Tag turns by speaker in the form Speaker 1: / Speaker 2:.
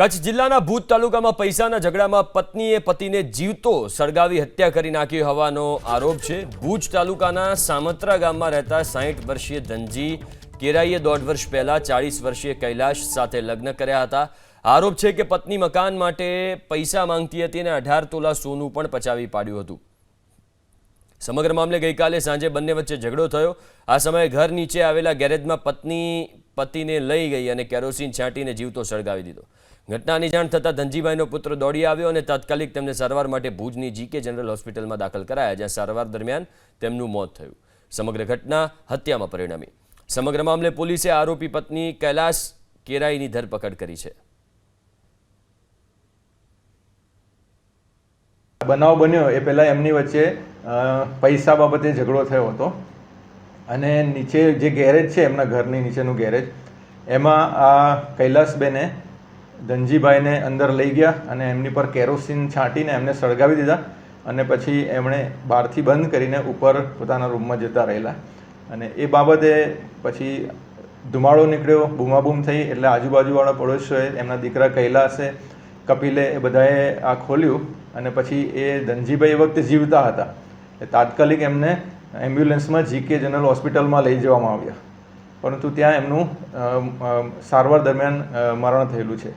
Speaker 1: કચ્છ જિલ્લાના ભૂત તાલુકામાં પૈસાના ઝઘડામાં પત્નીએ પતિને જીવતો સળગાવી હત્યા કરી નાખી હોવાનો આરોપ છે. ભુજ તાલુકાના સામત્રા ગામમાં રહેતા સાહીઠ વર્ષીય ધનજી કેરાઈએ દોઢ વર્ષ પહેલા ચાળીસ વર્ષીય કૈલાશ સાથે લગ્ન કર્યા હતા. આરોપ છે કે પત્ની મકાન માટે પૈસા માંગતી હતી અને અઢાર તોલા સોનું પણ પચાવી પાડ્યું હતું. સમગ્ર મામલે ગઈકાલે સાંજે બંને વચ્ચે ઝઘડો થયો. આ સમયે ઘર નીચે આવેલા ગેરેજમાં પત્ની પતિને લઈ ગઈ અને કેરોસીન છાંટીને જીવતો સળગાવી દીધો. ઘટનાની જાણ થતાં ધનજીભાઈનો પુત્ર દોડી આવ્યો અને તાત્કાલિક તેમને સારવાર માટે ભુજની જીકે જનરલ હોસ્પિટલમાં દાખલ કરાયા, જ્યાં સારવાર દરમિયાન તેમનું મોત થયું. સમગ્ર ઘટના હત્યામાં પરિણમી. સમગ્ર મામલે પોલીસે આરોપી પત્ની કૈલાશ કેરાઈની ધરપકડ કરી છે.
Speaker 2: બનાવ બન્યો એ પહેલાં એમની વચ્ચે પૈસા બાબતે ઝઘડો થયો હતો અને નીચે જે ગેરેજ છે એમના ઘરની નીચેનું ગેરેજ, એમાં આ કૈલાસબેને ધનજીભાઈને અંદર લઈ ગયા અને એમની પર કેરોસીન છાંટીને એમને સળગાવી દીધા અને પછી એમણે બહારથી બંધ કરીને ઉપર પોતાના રૂમમાં જતા રહેલા. અને એ બાબતે પછી ધુમાડો નીકળ્યો, બૂમાબૂમ થઈ એટલે આજુબાજુવાળા પડોશીઓએ એમના દીકરા કૈલાસે કપિલે એ બધાએ આ ખોલ્યું અને પછી એ ધનજીભાઈ એ વખતે જીવતા હતા. એ તાત્કાલિક એમને એમ્બ્યુલન્સમાં જીકે જનરલ હોસ્પિટલમાં લઈ જવામાં આવ્યા. પરંતુ ત્યાં એમનું સારવાર દરમિયાન મરણ થયેલું છે.